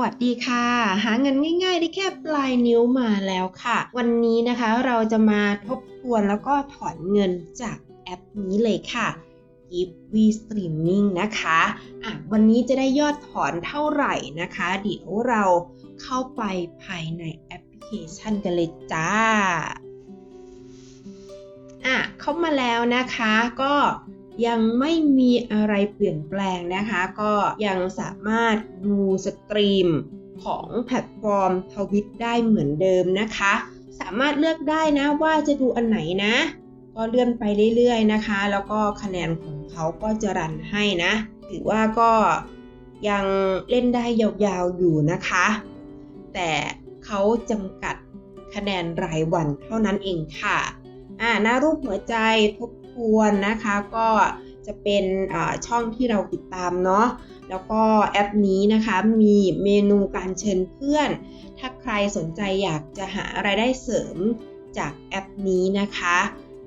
วัสดีค่ะ หาเงินง่ายๆ ได้แค่ปลายนิ้วมาแล้วค่ะ วันนี้นะคะเราจะมาทบทวนแล้วก็ถอนเงินจากแอปนี้เลยค่ะ Give We Streaming นะคะอะวันนี้จะได้ยอดถอนเท่าไหร่นะคะ เดี๋ยวเราเข้าไปภายในแอปพลิเคชันกันเลยจ้าอะเข้ามาแล้วนะคะก็ ยังไม่มีอะไรเปลี่ยนแปลงนะคะ ก็ยังสามารถดูสตรีมของแพลตฟอร์มทวิตได้เหมือนเดิมนะคะ สามารถเลือกได้นะว่าจะดูอันไหนนะ ก็เลื่อนไปเรื่อยๆนะคะ แล้วก็คะแนนของเขาก็จะรันให้นะ ถือว่าก็ยังเล่นได้ยาวๆอยู่นะคะ แต่เขาจำกัดคะแนนรายวันเท่านั้นเองค่ะ อ่าหน้ารูปหัวใจทบ วนนะคะก็จะเป็นช่องที่เราติดตามเนาะแล้วก็แอปนี้นะคะมีเมนูการเชิญเพื่อน ถ้าใครสนใจอยากจะหารายได้เสริมจากแอปนี้นะคะ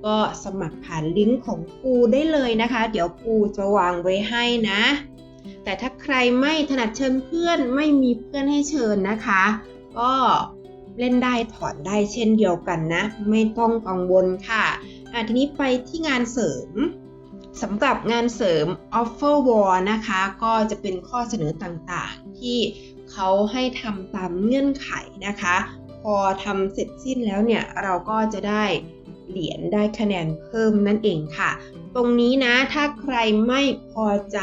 ก็สมัครผ่านลิงก์ของปูได้เลยนะคะ เดี๋ยวปูจะวางไว้ให้นะ แต่ถ้าใครไม่ถนัดเชิญเพื่อนไม่มีเพื่อนให้เชิญนะคะ ก็ เล่นได้ถอนได้เช่นเดียวกันนะ ไม่ต้องกังวลค่ะอะ ทีนี้ไปที่งานเสริมสำหรับงานเสริม Offer War นะคะ ก็จะเป็นข้อเสนอต่างๆ ที่เขาให้ทำตามเงื่อนไขนะคะ พอทำเสร็จสิ้นแล้วเนี่ยเราก็จะได้เหรียญได้คะแนนเพิ่มนั่นเองค่ะ ตรงนี้นะถ้าใครไม่พอใจ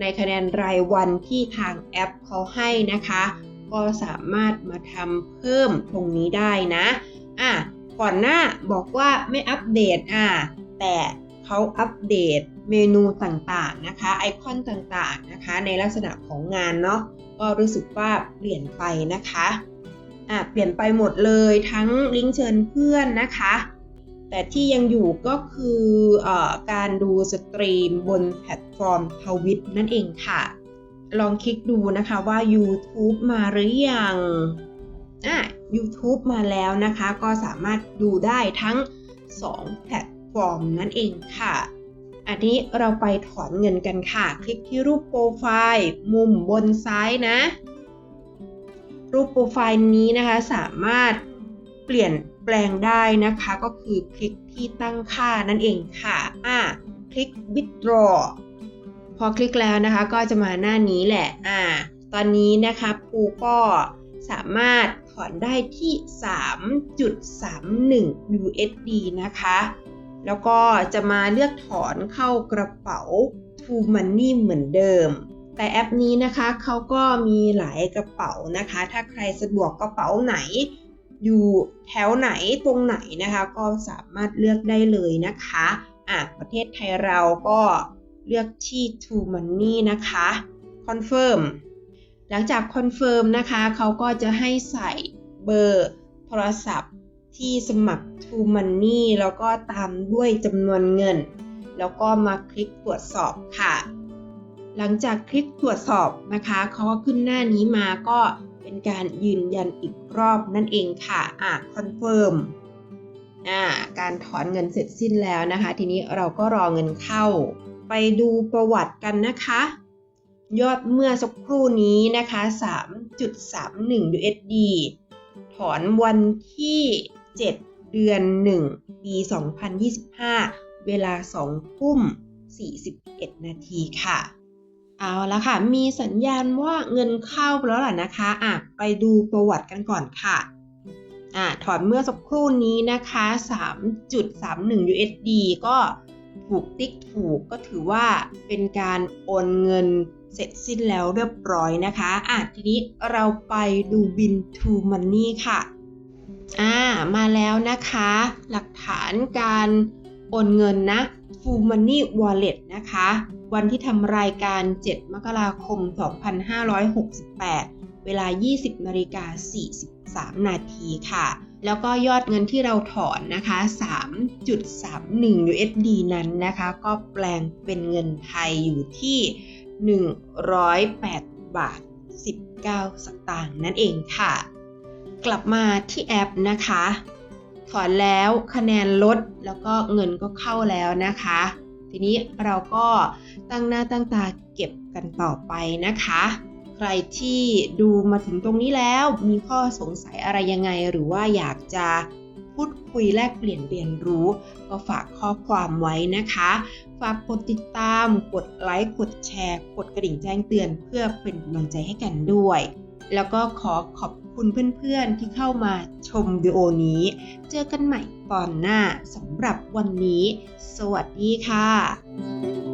ในคะแนนรายวันที่ทางแอปเขาให้นะคะ ก็สามารถมาทำเพิ่มตรงนี้ได้นะอะก่อนหน้าบอกว่าไม่อัปเดตอะแต่เขาอัปเดตเมนูต่างๆนะคะไอคอนต่างๆนะคะในลักษณะของงานเนาะก็รู้สึกว่าเปลี่ยนไปนะคะอะเปลี่ยนไปหมดเลยทั้งลิงก์เชิญเพื่อนนะคะ แต่ที่ยังอยู่ก็คืออการดูสตรีมบนแพลตฟอร์มทวิตนั่นเองค่ะ ลองคลิกดูนะคะว่า YouTube มาหรือยังอะ YouTube มาแล้วนะคะก็สามารถดูได้ทั้ง 2 แพลตฟอร์มนั่นเองค่ะ อันนี้เราไปถอนเงินกันค่ะ คลิกที่รูปโปรไฟล์มุมบนซ้ายนะ รูปโปรไฟล์นี้นะคะสามารถเปลี่ยนแปลงได้นะคะก็คือคลิกที่ตั้งค่านั่นเองค่ะ อะ คลิก withdraw พอคลิกแล้วนะคะก็จะมาหน้านี้แหละอ่าตอนนี้นะคะปูก็สามารถถอนได้ที่ 3.31 USD นะคะ แล้วก็จะมาเลือกถอนเข้ากระเป๋า True Money เหมือนเดิม แต่แอปนี้นะคะเขาก็มีหลายกระเป๋านะคะ ถ้าใครสะดวกกระเป๋าไหน อยู่แถวไหนตรงไหนนะคะ ก็สามารถเลือกได้เลยนะคะ อะประเทศไทยเราก็ เลือกที่ True Money นะคะ Confirm หลังจากคอนเฟิร์มนะคะเขาก็จะให้ใส่เบอร์โทรศัพท์ที่สมัคร True Money แล้วก็ตามด้วยจำนวนเงิน แล้วก็มาคลิกตรวจสอบค่ะ หลังจากคลิกตรวจสอบนะคะเขาก็ขึ้นหน้านี้มาก็เป็นการยืนยันอีกรอบนั่นเองค่ะ อะคอนเฟิร์มอ่าการถอนเงินเสร็จสิ้นแล้วนะคะ ทีนี้เราก็รอเงินเข้า ไปดูประวัติกันนะคะ ยอดเมื่อสักครู่นี้นะคะ 3.31 USD ถอนวันที่ 7 เดือน 1 ปี 2025 เวลา 2 ทุ่ม 41 นาทีค่ะ เอาละค่ะ มีสัญญาณว่าเงินเข้าแล้วล่ะนะคะอะไปดูประวัติกันก่อนค่ะอะถอนเมื่อสักครู่นี้นะคะ 3.31 USD ก็ ถูกติ๊กถูกก็ถือว่าเป็นการโอนเงินเสร็จสิ้นแล้วเรียบร้อยนะคะอะทีนี้เราไปดูบิน to money ค่ะอ่ามาแล้วนะคะ หลักฐานการโอนเงินนะ Full Money Wallet นะคะ วันที่ทำรายการ 7 มกราคม 2568 เวลา 20นาฬิกา43 นาทีค่ะ แล้วก็ยอดเงินที่เราถอนนะคะ 3.31 USD นั้นนะคะ ก็แปลงเป็นเงินไทยอยู่ที่ 108 บาท 19 สตางค์นั่นเองค่ะ กลับมาที่แอปนะคะ ถอนแล้วคะแนนลดแล้วก็เงินก็เข้าแล้วนะคะ ทีนี้เราก็ตั้งหน้าตั้งตาเก็บกันต่อไปนะคะ ใครที่ดูมาถึงตรงนี้แล้ว มีข้อสงสัยอะไรยังไง หรือว่าอยากจะพูดคุยแลกเปลี่ยนเรียนรู้ ก็ฝากข้อความไว้นะคะ ฝากกดติดตาม กดไลค์ กดแชร์ กดกระดิ่งแจ้งเตือน เพื่อเป็นกำลังใจให้กันด้วย แล้วก็ขอขอบคุณเพื่อนๆที่เข้ามาชมวิดีโอนี้ เจอกันใหม่ตอนหน้าสำหรับวันนี้ สวัสดีค่ะ